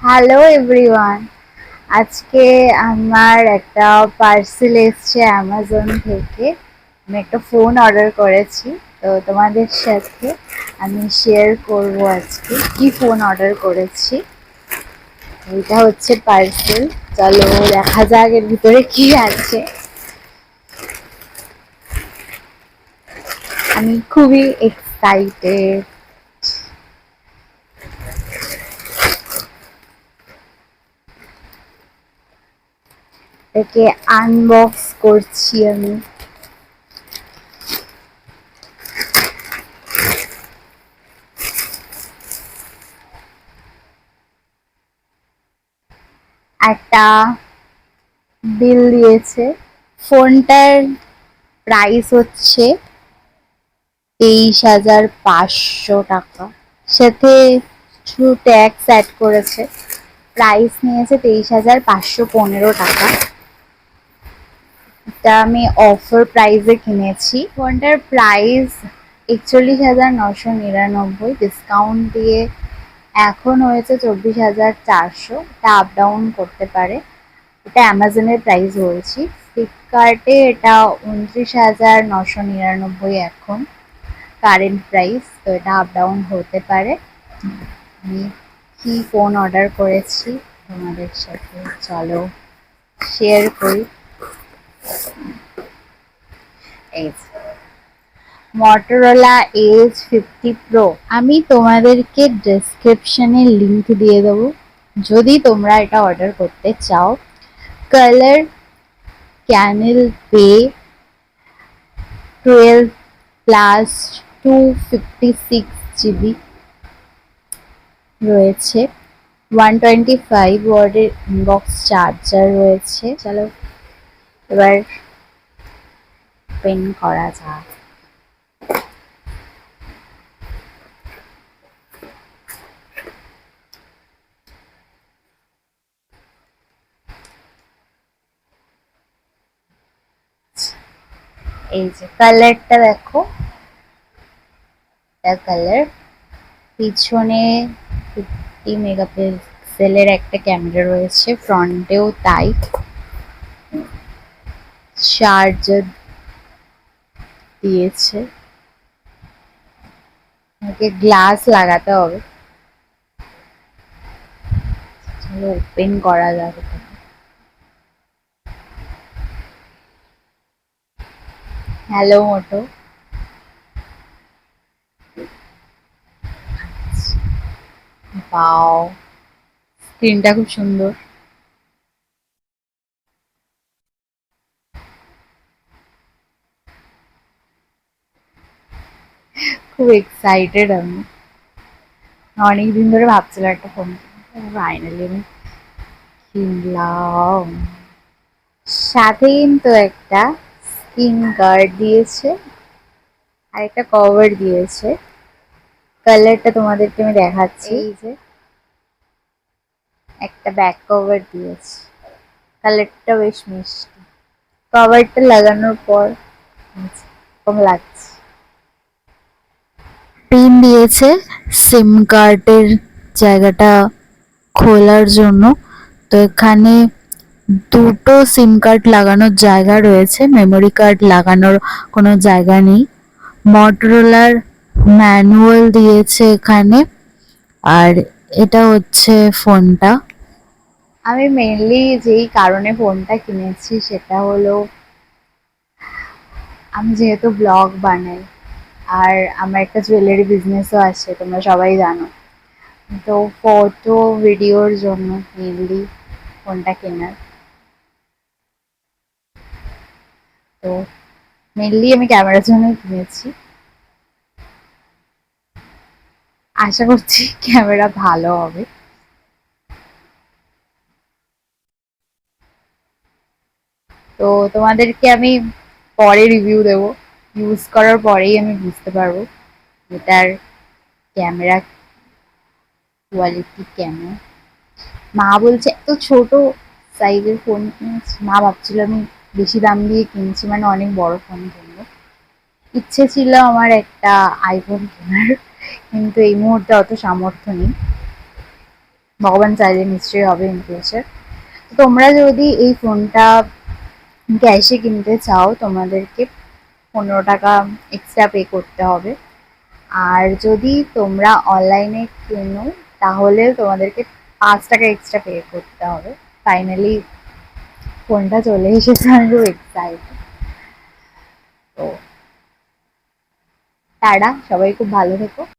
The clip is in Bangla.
হ্যালো এভরিওয়ান আজকে আমার একটা পার্সেল এসছে অ্যামাজন থেকে। আমি একটা ফোন অর্ডার করেছি। তো তোমাদের সাথে আমি শেয়ার করব আজকে। কি ফোন অর্ডার করেছি? এটা হচ্ছে পার্সেল চলো দেখা যাক এর ভিতরে কি আছে। আমি খুবই এক্সাইটেড এটাকে আনবক্স করছি আমি। একটা বিল দিয়েছে। ফোনটার প্রাইস হচ্ছে তেইশ হাজার পাঁচশো টাকা। সাথে কিছু ট্যাক্স অ্যাড করেছে। প্রাইস নিয়েছে তেইশ হাজার পাঁচশো পনেরো টাকা। এটা আমি অফার প্রাইসে কিনেছি। ফোনটার প্রাইস একচল্লিশ হাজার নশো নিরানব্বই। ডিসকাউন্ট দিয়ে এখন হয়েছে চব্বিশ হাজার চারশো। এটা আপ ডাউন করতে পারে। এটা অ্যামাজনের প্রাইস বলছি। ফ্লিপকার্টে এটা উনত্রিশ হাজার নশো নিরানব্বই এখন। কারেন্ট প্রাইস তো এটা আপ ডাউন হতে পারে। আমি কি ফোন অর্ডার করেছি তোমাদের সাথে? চলো শেয়ার করি। মটোরোলা এজ ফিফটি প্রো আমি তোমাদেরকে ডেসক্রিপশনে লিংক দিয়ে দেবো। যদি তোমরা এটা অর্ডার করতে চাও কালার ক্যানেল pay twelve plus two fifty six GB রয়েছে। ওয়ান টোয়েন্টি ফাইভ ওয়ার্ডের ইনবক্স চার্জার রয়েছে। চলো, এবার পেন করা যাক। এই যে কালারটা দেখো। এটা কালার। পিছনে ফিফটি মেগাপিক্সেলের একটা ক্যামেরা রয়েছে, ফ্রন্টেও তাই। চার্জার দিয়েছে। আমাকে গ্লাস লাগাতে হবে। ওপেন করা যাবে হ্যালো মোটো পাও স্ক্রিনটা খুব সুন্দর। খুব এক্সাইটেড আমি। অনেকদিন ধরে ভাবছিলাম একটা ফোন ফাইনালি আমি কিনলাম। সাথে কিন্তু একটা স্ক্রিন গার্ড দিয়েছে আর একটা কভার দিয়েছে। কালারটা তোমাদেরকে আমি দেখাচ্ছি। এই যে। একটা ব্যাক কভার দিয়েছে। কালারটা বেশ মিষ্টি। কভারটা লাগানোর পর কম লাগছে। পিন দিয়েছে। সিম কার্ডের জায়গাটা খোলার জন্য। তো এখানে দুটো সিম কার্ড লাগানোর জায়গা রয়েছে। মেমোরি কার্ড লাগানোর কোনো জায়গা নেই। মটোরোলার ম্যানুয়াল দিয়েছে এখানে। আর এটা হচ্ছে ফোনটা। আমি মেনলি যেই কারণে ফোনটা কিনেছি সেটা হলো, আমি যেহেতু ব্লগ বানাই আর আমার একটা জুয়েলারি বিজনেসও আছে, তোমরা সবাই জানো। তো ফটো ভিডিওর জন্য মেনলি ফোনটা কেনার? তো মেনলি আমি ক্যামেরার জন্যই কিনেছি। আশা করছি ক্যামেরা ভালো হবে। তো তোমাদেরকে আমি পরে রিভিউ দেব। ইউজ করার পরেই আমি বুঝতে পারব এটার ক্যামেরা কোয়ালিটি কেমন। মা বলছে, এত ছোট সাইজের ফোন মা ভাবছিল, আমি বেশি দাম দিয়ে কিনছি মানে অনেক বড় ফোন কিনবো। ইচ্ছে ছিল আমার একটা আইফোন কেনার, কিন্তু এই মুহূর্তে অত সামর্থ্য নেই। ভগবান চাইলে নিশ্চয়ই হবে ইন তোমরা যদি এই ফোনটা ক্যাশে কিনতে চাও তোমাদেরকে পনেরো টাকা এক্সট্রা পে করতে হবে। আর যদি তোমরা অনলাইনে কেনো, তাহলে তোমাদেরকে পাঁচ টাকা এক্সট্রা পে করতে হবে। ফাইনালি ফোনটা চলে এসেছে আমি খুব এক্সাইটেড তো তারা সবাই খুব ভালো থেকো।